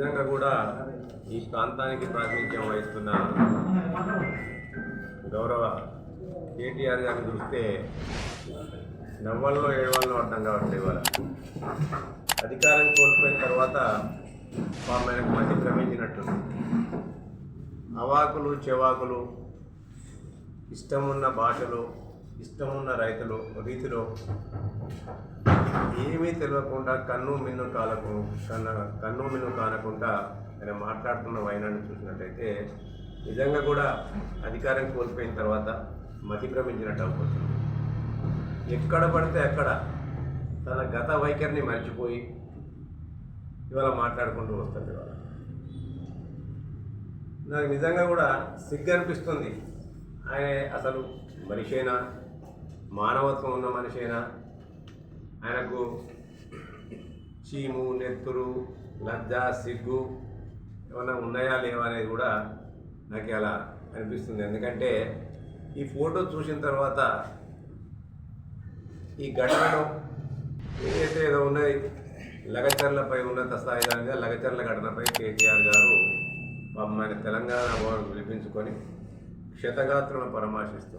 నిజంగా కూడా ఈ ప్రాంతానికి ప్రాతినిధ్యం వహిస్తున్న గౌరవ కేటీఆర్ గారిని చూస్తే నవ్వల్లో ఏడవల్లో అర్థం కావట్లేదు ఇవాళ. అధికారం కోల్పోయిన తర్వాత పాపం ఆయనకు క్రమించినట్టు అవాకులు చెవాకులు ఇష్టమున్న భాషలు ఇష్టమున్న రైతులు రీతిలో ఏమీ తెలియకుండా కన్ను మిన్ను కాలకు కన్న కన్ను మిన్ను కానకుండా ఆయన మాట్లాడుతున్న వైనాన్ని చూసినట్టయితే నిజంగా కూడా అధికారం కోల్పోయిన తర్వాత మతి భ్రమించినట్టు అవుతుంది. ఎక్కడ పడితే అక్కడ తన గత వైఖరిని మర్చిపోయి ఇవాళ మాట్లాడుకుంటూ వస్తుంది ఇవాళ. నాకు నిజంగా కూడా సిగ్గు అనిపిస్తుంది. ఆయన అసలు మనిషేనా? మానవత్వం ఉన్న మనిషేనా? ఆయనకు చీము నెత్తురు లజ్జ సిగ్గు ఏమైనా ఉన్నాయా లేవా అనేది కూడా నాకు అలా అనిపిస్తుంది. ఎందుకంటే ఈ ఫోటో చూసిన తర్వాత ఈ ఘటనలో ఏదైతే ఏదో ఉన్నది లగచర్లపై ఉన్నత స్థాయి దానిగా లగచర్ల ఘటనపై కేటీఆర్ గారు మన ఆయన తెలంగాణ అవార్డు పిలిపించుకొని క్షతగాత్రులను పరామర్శిస్తూ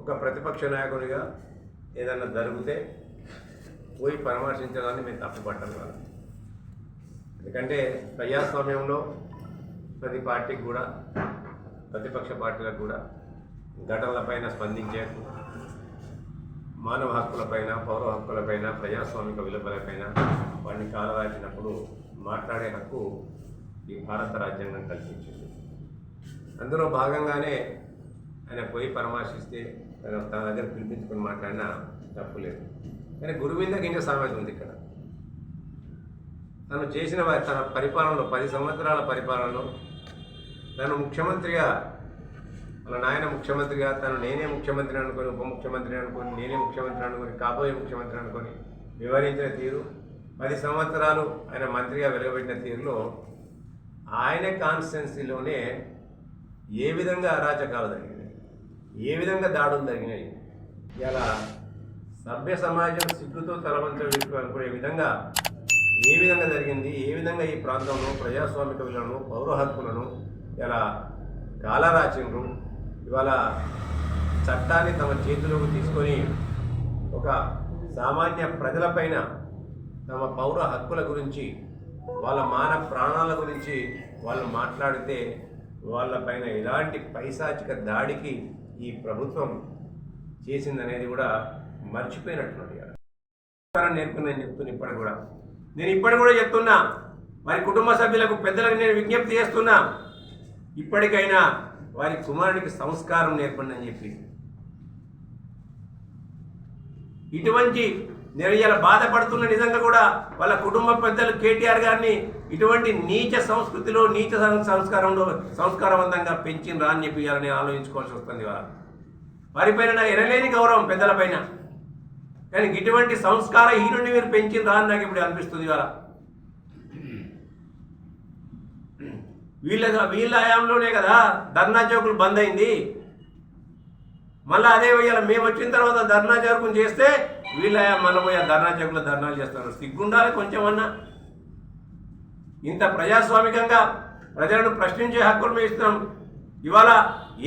ఒక ప్రతిపక్ష నాయకునిగా ఏదన్నా జరిగితే పోయి పరామర్శించడాన్ని మేము తప్పుపట్టాలి కాదు. ఎందుకంటే ప్రజాస్వామ్యంలో ప్రతి పార్టీకి కూడా ప్రతిపక్ష పార్టీలకు కూడా ఘటనలపైన స్పందించే మానవ హక్కులపైన పౌర హక్కులపైన ప్రజాస్వామిక విలువలపైన వాటిని కాలరాచినప్పుడు మాట్లాడే హక్కు ఈ భారత రాజ్యాంగం కల్పించింది. అందులో భాగంగానే ఆయన పోయి పరామర్శిస్తే తన తన దగ్గర పిలిపించుకొని మాట్లాడినా తప్పులేదు కానీ గురువింద గింజ సామెత ఉంది ఇక్కడ. తను చేసిన తన పరిపాలనలో పది సంవత్సరాల పరిపాలనలో తను ముఖ్యమంత్రిగా వాళ్ళ నాయన ముఖ్యమంత్రిగా తను నేనే ముఖ్యమంత్రి అనుకొని ఉప ముఖ్యమంత్రి అనుకొని నేనే ముఖ్యమంత్రి అనుకొని కాబోయే ముఖ్యమంత్రి అనుకొని వివరించిన తీరు పది సంవత్సరాలు ఆయన మంత్రిగా వెలువబెట్టిన తీరులో ఆయన కాన్స్టిట్యున్సీలోనే ఏ విధంగా అరాచకాలు జరిగినాయి ఏ విధంగా దాడులు జరిగినాయి ఇలా సభ్య సమాజం సిగ్గుతో తలవంచ అనుకునే విధంగా ఏ విధంగా జరిగింది ఏ విధంగా ఈ ప్రాంతంలో ప్రజాస్వామిక విలువలను పౌర హక్కులను ఇలా కాలరాచిండ్రు ఇవాళ చట్టాన్ని తమ చేతిలోకి తీసుకొని ఒక సామాన్య ప్రజలపైన తమ పౌర హక్కుల గురించి వాళ్ళ మాన ప్రాణాల గురించి వాళ్ళు మాట్లాడితే వాళ్ళపైన ఎలాంటి పైశాచిక దాడికి ఈ ప్రభుత్వం చేసిందనేది కూడా మర్చిపోయినట్టున్నది నేను చెప్తున్నా ఇప్పటికి కూడా. నేను ఇప్పటికి కూడా చెప్తున్నా వారి కుటుంబ సభ్యులకు పెద్దలకు నేను విజ్ఞప్తి చేస్తున్నా ఇప్పటికైనా వారి కుమారునికి సంస్కారం నేర్పండి అని చెప్పి. ఇటువంటి నేను ఇలా బాధపడుతున్న నిజంగా కూడా వాళ్ళ కుటుంబ పెద్దలు కేటీఆర్ గారిని ఇటువంటి నీచ సంస్కృతిలో నీచ సంస్కారంలో సంస్కారవంతంగా పెంచిన అని చెప్పి ఇవాళ నేను ఆలోచించుకోవాల్సి వస్తుంది ఇవాళ. వారిపైన నా ఎనలేని గౌరవం పెద్దలపైన కానీ ఇటువంటి సంస్కార హీనుని మీరు పెంచిండ్రా అని నాకు ఇప్పుడు అనిపిస్తుంది ఇవాళ. వీళ్ళ వీళ్ళ హయాంలోనే కదా ధర్నా చౌకులు బంద్ అయింది. మళ్ళీ అదే ఇవాళ మేము వచ్చిన తర్వాత ధర్నా చౌకం చేస్తే వీళ్ళ హయాం మళ్ళీ పోయి ఆ ధర్నా చౌకులు ధర్నాలు చేస్తారు. సిగ్గుండాలి కొంచెమన్నా. ఇంత ప్రజాస్వామికంగా ప్రజలను ప్రశ్నించే హక్కులు మేము ఇస్తున్నాం. ఇవాళ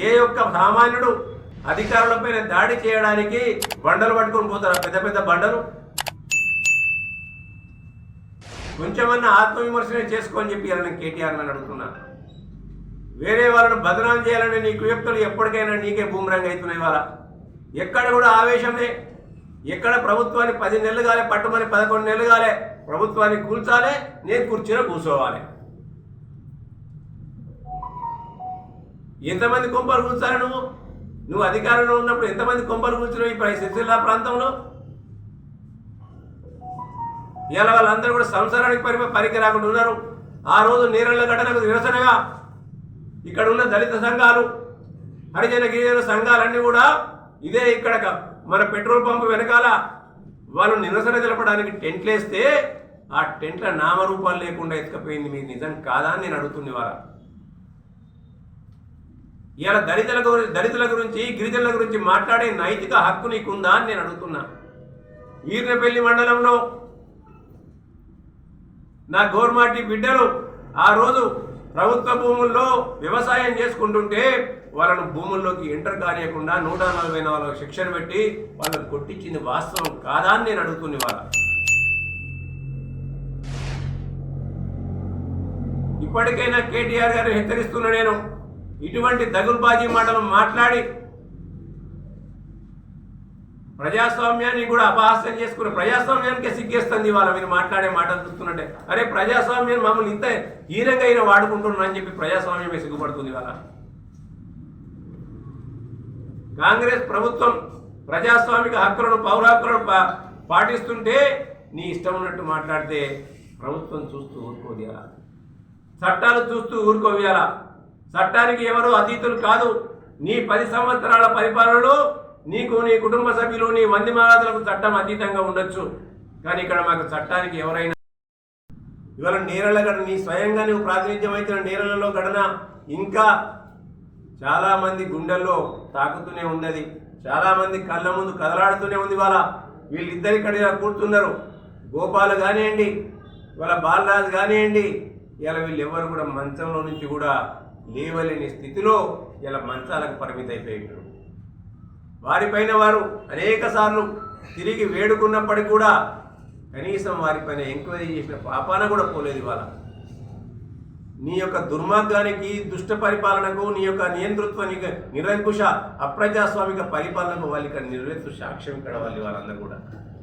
ఏ ఒక్క సామాన్యుడు అధికారులపైన దాడి చేయడానికి బండలు పట్టుకొని పోతారు? పెద్ద పెద్ద బండలు? కొంచెమన్నా ఆత్మవిమర్శనే చేసుకోని చెప్పి నేను కేటీఆర్ నన్ను అడుగుతున్నా. వేరే వాళ్ళను బదనాం చేయాలని నీ కుయుక్తులు ఎప్పటికైనా నీకే బూమరంగ్ అవుతున్నాయి వాళ్ళ ఎక్కడ కూడా ఆవేశమే. ఎక్కడ ప్రభుత్వాన్ని పది నెలలు కాలే పట్టుమని పదకొండు నెలలు కాలే ప్రభుత్వాన్ని కూల్చాలి నేను కూర్చుని కూర్చోవాలి. ఎంతమంది కొంపలు కూర్చాలి నువ్వు? నువ్వు అధికారంలో ఉన్నప్పుడు ఎంతమంది కొంపలు కూర్చున్నావు ఇప్పుడు ప్ర- సిరిసిల్ల ప్రాంతంలో? ఇలా వాళ్ళందరూ కూడా సంసారానికి పరి పరికి రాకుండా ఉన్నారు. ఆ రోజు నీరళ్ళ ఘటనకు నిరసనగా ఇక్కడ ఉన్న దళిత సంఘాలు హరిజన గిరిజన సంఘాలన్నీ కూడా ఇదే ఇక్కడ మన పెట్రోల్ పంప్ వెనకాల వాళ్ళు నిరసన తెలపడానికి టెంట్లు వేస్తే ఆ టెంట్ల నామరూపాలు లేకుండా ఎత్తుకపోయింది. మీరు నిజం కాదా అని నేను అడుగుతుంది వాళ్ళ ఇలా దళితుల గురించి దళితుల గురించి గిరిజనుల గురించి మాట్లాడే నైతిక హక్కు నీకుందా అని నేను అడుగుతున్నా. వీరినపల్లి మండలంలో నా గోర్మాటి బిడ్డలు ఆ రోజు ప్రభుత్వ భూముల్లో వ్యవసాయం చేసుకుంటుంటే వాళ్ళను భూముల్లోకి ఎంటర్ కానియకుండా నూట నలభై నాలుగు శిక్షణ పెట్టి వాళ్ళని కొట్టించింది వాస్తవం కాదా అని నేను అడుగుతుంది వాళ్ళ ఇప్పటికైనా కేటీఆర్ గారు హెచ్చరిస్తున్నా నేను. ఇటువంటి దగుల్బాజీ మాటలు మాట్లాడి ప్రజాస్వామ్యాన్ని కూడా అపహాస్యం చేసుకుని ప్రజాస్వామ్యానికే సిగ్గేస్తుంది వాళ్ళ మీరు మాట్లాడే మాటలు చూస్తున్నట్టే అరే ప్రజాస్వామ్యం మమ్మల్ని ఇంత హీనంగా అయినా వాడుకుంటున్నానని చెప్పి ప్రజాస్వామ్యమే సిగ్గుపడుతుంది వాళ్ళ కాంగ్రెస్ ప్రభుత్వం ప్రజాస్వామిక హక్కులను పౌరహక్కులను పా- పాటిస్తుంటే నీ ఇష్టం ఉన్నట్టు మాట్లాడితే ప్రభుత్వం చూస్తూ ఊరుకోదు చట్టాలు చూస్తూ ఊరుకోవేయాలా చట్టానికి ఎవరు అతీతులు కాదు. నీ పది సంవత్సరాల పరిపాలనలో నీకు నీ కుటుంబ సభ్యులు నీ మంది మహారాజులకు చట్టం అతీతంగా ఉండొచ్చు. కానీ ఇక్కడ మాకు చట్టానికి ఎవరైనా ఇవాళ నేరల గడన నీ స్వయంగా నువ్వు ప్రాతినిధ్యం అవుతున్న నేరలలో గడన ఇంకా చాలామంది గుండెల్లో తాకుతూనే ఉన్నది. చాలామంది కళ్ళ ముందు కదలాడుతూనే ఉంది ఇవాళ. వీళ్ళిద్దరు ఇక్కడ ఇలా కూర్చున్నారు. గోపాల్ కానివ్వండి ఇవాళ బాలరాజు కానివ్వండి ఇలా వీళ్ళెవ్వరు కూడా మంచంలో నుంచి కూడా లేవలేని స్థితిలో ఇలా మంచాలకు పరిమితి వారిపైన వారు అనేక సార్లు తిరిగి వేడుకున్నప్పటికీ కూడా కనీసం వారిపైన ఎంక్వైరీ చేసిన పాపాన కూడా పోలేదు ఇవాళ. నీ యొక్క దుర్మార్గానికి దుష్ట పరిపాలనకు నీ యొక్క నియంతృత్వ నిరంకుశ అప్రజాస్వామిక పరిపాలనకు వాళ్ళు ఇక్కడ నిర్వహిస్తూ సాక్ష్యం ఇక్కడ వాళ్ళు వాళ్ళందరూ కూడా.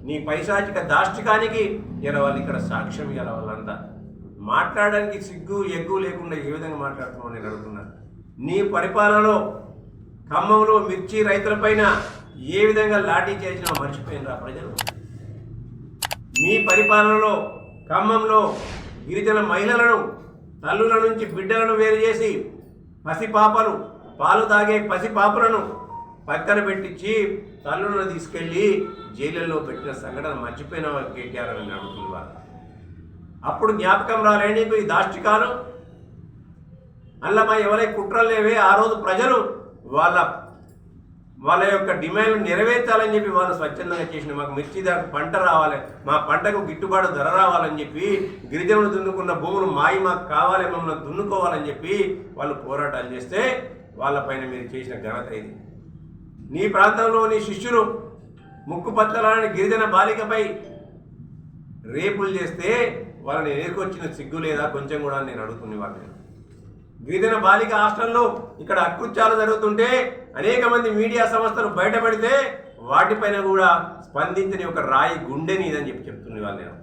నీ పైశాచిక దాష్టికానికి ఇలా వాళ్ళు ఇక్కడ సాక్ష్యం ఇవ్వాలి వాళ్ళంతా. మాట్లాడడానికి సిగ్గు ఎగ్గు లేకుండా ఏ విధంగా మాట్లాడుతున్నావు నేను అడుగుతున్నాను నీ పరిపాలనలో ఖమ్మంలో మిర్చి రైతులపైన ఏ విధంగా లాఠీ చేసినా మర్చిపోయినరా ప్రజలు? మీ పరిపాలనలో ఖమ్మంలో గిరిజన మహిళలను తల్లుల నుంచి బిడ్డలను వేరు చేసి పసిపాపలు పాలు తాగే పసిపాపలను పక్కన పెట్టించి తల్లులను తీసుకెళ్ళి జైళ్ళల్లో పెట్టిన సంఘటన మర్చిపోయిన కేటీఆర్ అని అడుగుతుంది వాళ్ళు అప్పుడు జ్ఞాపకం రాలే నీకు ఈ దాష్టికాలు? అల్లమా ఎవరై కుట్రలు లేవే ఆ రోజు ప్రజలు వాళ్ళ వాళ్ళ యొక్క డిమాండ్లు నెరవేర్చాలని చెప్పి వాళ్ళు స్వచ్ఛందంగా చేసిన మాకు మిర్చి దాకా పంట రావాలి మా పంటకు గిట్టుబాటు ధర రావాలని చెప్పి గిరిజనులు దున్నుకున్న భూములు మాయి మాకు కావాలి మమ్మల్ని దున్నుకోవాలని చెప్పి వాళ్ళు పోరాటాలు చేస్తే వాళ్ళపైన మీరు చేసిన ఘనత ఇది. నీ ప్రాంతంలో నీ శిష్యులు ముక్కు పచ్చలాలని గిరిజన బాలికపై రేపులు చేస్తే వాళ్ళని ఎదుర్కొచ్చిన సిగ్గు లేదా కొంచెం కూడా నేను అడుగుతుంది వాళ్ళని. గిరిజన బాలిక హాస్టల్లో ఇక్కడ అకృత్యాలు జరుగుతుంటే అనేక మంది మీడియా సంస్థలు బయటపెడితే వాటిపైన కూడా స్పందించని ఒక రాయి గుండెని ఇదని చెప్పి చెప్తుంది వాళ్ళు నేను.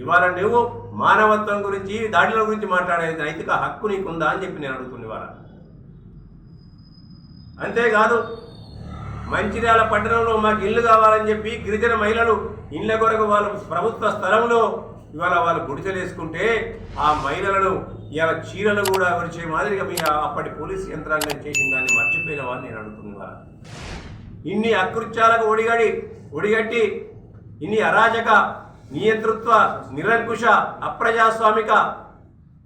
ఇవాళ నువ్వు మానవత్వం గురించి దాడిల గురించి మాట్లాడే నైతిక హక్కు నీకుందా అని చెప్పి నేను అడుగుతుంది వాళ్ళ. అంతేకాదు మంచిర్యాల పట్టణంలో మాకు ఇల్లు కావాలని చెప్పి గిరిజన మహిళలు ఇళ్ళ కొరకు వాళ్ళు ప్రభుత్వ స్థలంలో ఇవాళ వాళ్ళు గుడిసెలు వేసుకుంటే ఆ మహిళలను ఇవాళ చీరలు కూడా విడిచే మాదిరిగా మీ అప్పటి పోలీస్ యంత్రాంగం చేసిన దాన్ని మర్చిపోయిన వాళ్ళు నేను అడుగుతుంది ఇన్ని అకృత్యాలకు ఒడిగడి ఒడిగట్టి ఇన్ని అరాజక నియంతృత్వ నిరంకుశ అప్రజాస్వామిక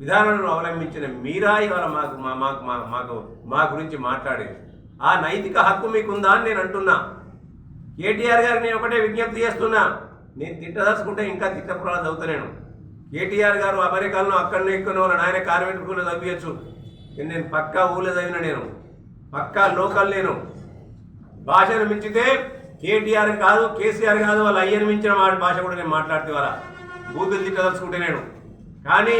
విధానాలను అవలంబించిన మీరా ఇవాళ మాకు మా మాకు మా మాకు మా గురించి మాట్లాడేది. ఆ నైతిక హక్కు మీకుందా అని నేను అంటున్నా. కేటీఆర్ గారిని నేను ఒకటే విజ్ఞప్తి చేస్తున్నా. నేను తిట్టదలుచుకుంటే ఇంకా తిట్టపురాలు చదువుతలేను. కేటీఆర్ గారు అమెరికాలో అక్కడనే ఎక్కువ వాళ్ళ నాయన కార్మికులు చదివచ్చు నేను పక్కా ఊళ్ళో చదివిన నేను. పక్కా లోకల్ నేను. భాషను మించితే కేటీఆర్ కాదు కేసీఆర్ కాదు వాళ్ళ అయ్యను మించిన వాడి భాష కూడా నేను మాట్లాడితే వాళ్ళ బూతులు తిట్టదలుచుకుంటే నేను. కానీ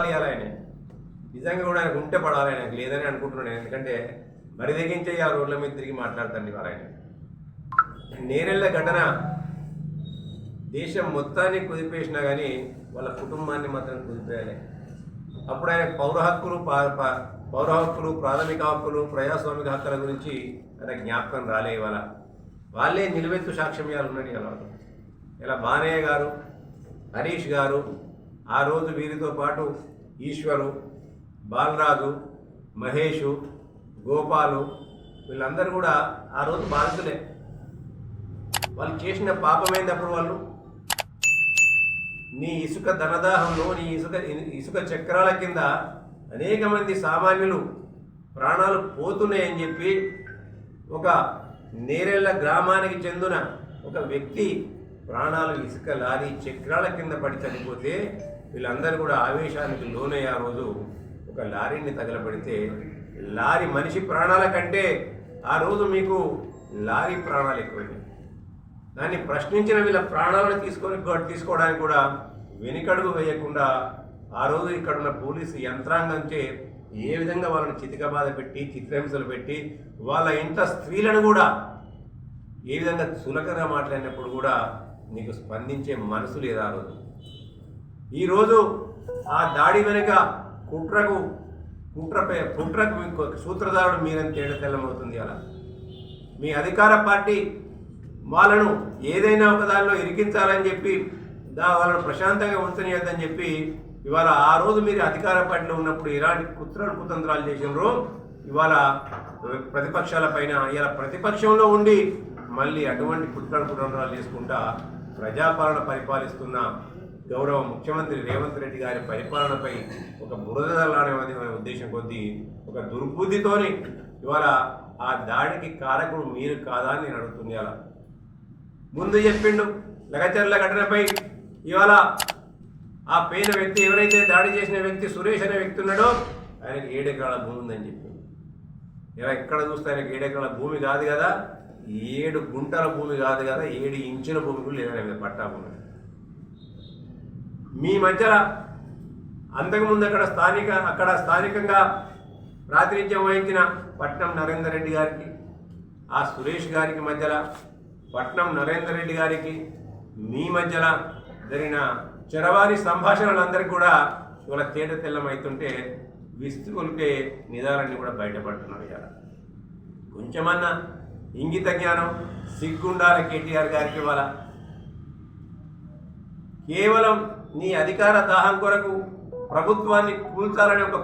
ఆయన నిజంగా కూడా ఆయనకు ఉంటే పడాలి ఆయనకు లేదని అనుకుంటున్నాను నేను. ఎందుకంటే మరి తెగించే ఆ రోడ్ల మీద తిరిగి మాట్లాడతాను ఇవాళ ఆయన. నేరెళ్ళ ఘటన దేశం మొత్తాన్ని కుదిపేసినా కానీ వాళ్ళ కుటుంబాన్ని మాత్రం కుదిపేయాలి. అప్పుడు ఆయన పౌర హక్కులు పౌర హక్కులు ప్రాథమిక హక్కులు ప్రజాస్వామిక హక్కుల గురించి ఆయన జ్ఞాపకం రాలే ఇవాళ. వాళ్ళే నిలువెత్తు సాక్ష్యమ్యాలు ఉన్నాయి ఇలా ఇలా బానయ్య గారు హరీష్ గారు ఆ రోజు వీరితో పాటు ఈశ్వరు బాలరాజు మహేషు గోపాలు వీళ్ళందరూ కూడా ఆ రోజు బాధితులే. వాళ్ళు చేసిన పాపమైనప్పుడు వాళ్ళు? నీ ఇసుక ధనదాహంలో నీ ఇసుక ఇసుక చక్రాల కింద అనేక మంది సామాన్యులు ప్రాణాలు పోతున్నాయని చెప్పి ఒక నేరెళ్ళ గ్రామానికి చెందిన ఒక వ్యక్తి ప్రాణాలు ఇసుక లారీ చక్రాల కింద పడి చనిపోతే వీళ్ళందరూ కూడా ఆవేశానికి లోనై ఆ రోజు ఒక లారీని తగలబడితే లారీ మనిషి ప్రాణాల కంటే ఆ రోజు మీకు లారీ ప్రాణాలు ఎక్కువైనాయి. దాన్ని ప్రశ్నించిన వీళ్ళ ప్రాణాలను తీసుకొని తీసుకోవడానికి కూడా వెనుకడుగు వేయకుండా ఆ రోజు ఇక్కడ ఉన్న పోలీసు యంత్రాంగంచే ఏ విధంగా వాళ్ళని చితికబాధ పెట్టి చిత్రహింసలు పెట్టి వాళ్ళ ఇంట్లో స్త్రీలను కూడా ఏ విధంగా చులకగా మాట్లాడినప్పుడు కూడా నీకు స్పందించే మనసు లేదు ఆ రోజు? ఈరోజు ఆ దాడి వెనుక కుట్రకు కుట్రపై కుట్రకు సూత్రధారుడు మీరని తేడా తెల్లమవుతుంది అలా? మీ అధికార పార్టీ వాళ్ళను ఏదైనా ఒక దానిలో ఇరికించాలని చెప్పి దా వాళ్ళను ప్రశాంతంగా ఉంచనీయద్దని చెప్పి ఇవాళ ఆ రోజు మీరు అధికార పార్టీలో ఉన్నప్పుడు ఎలాంటి కుత్రలు కుతంత్రాలు చేసినారు. ఇవాళ ప్రతిపక్షాల పైన ఇలా ప్రతిపక్షంలో ఉండి మళ్ళీ అటువంటి కుట్రలు కుతంత్రాలు చేసుకుంటా ప్రజాపాలన పరిపాలిస్తున్న గౌరవ ముఖ్యమంత్రి రేవంత్ రెడ్డి గారి పరిపాలనపై ఒక బురదలాడే ఉద్దేశం కొద్దీ ఒక దుర్బుద్ధితోని ఇవాళ ఆ దాడికి కారకుడు మీరు కాదా అని నేను అడుగుతుంది అలా ముందు చెప్పిండు లగచర్ల ఘటనపై ఇవాళ ఆ పేద వ్యక్తి ఎవరైతే దాడి చేసిన వ్యక్తి సురేష్ అనే వ్యక్తి ఉన్నాడో ఆయనకి ఏడెకరాల భూమి ఉందని చెప్పింది ఇలా ఎక్కడ చూస్తే ఆయనకి ఏడెకరాల భూమి కాదు కదా ఏడు గుంటల భూమి కాదు కదా ఏడు ఇంచుల భూమి కూడా లేదని పట్టా భూమి. మీ మధ్యలో అంతకుముందు అక్కడ స్థానిక అక్కడ స్థానికంగా ప్రాతినిధ్యం వహించిన పట్నం నరేందర్ రెడ్డి గారికి ఆ సురేష్ గారికి మధ్యలో పట్నం నరేందర్ రెడ్డి గారికి మీ మధ్యలో జరిగిన చరవారి సంభాషణలందరికీ కూడా ఇవాళ తేట తెల్లమవుతుంటే విస్తుకొలిపే నిదాలన్నీ కూడా బయటపడుతున్నాయి ఇవాళ. కొంచెమన్నా ఇంగిత జ్ఞానం సిగ్గుండాల కేటీఆర్ గారికి ఇవాళ. కేవలం నీ అధికార దాహం కొరకు ప్రభుత్వాన్ని కూల్చాలనే ఒక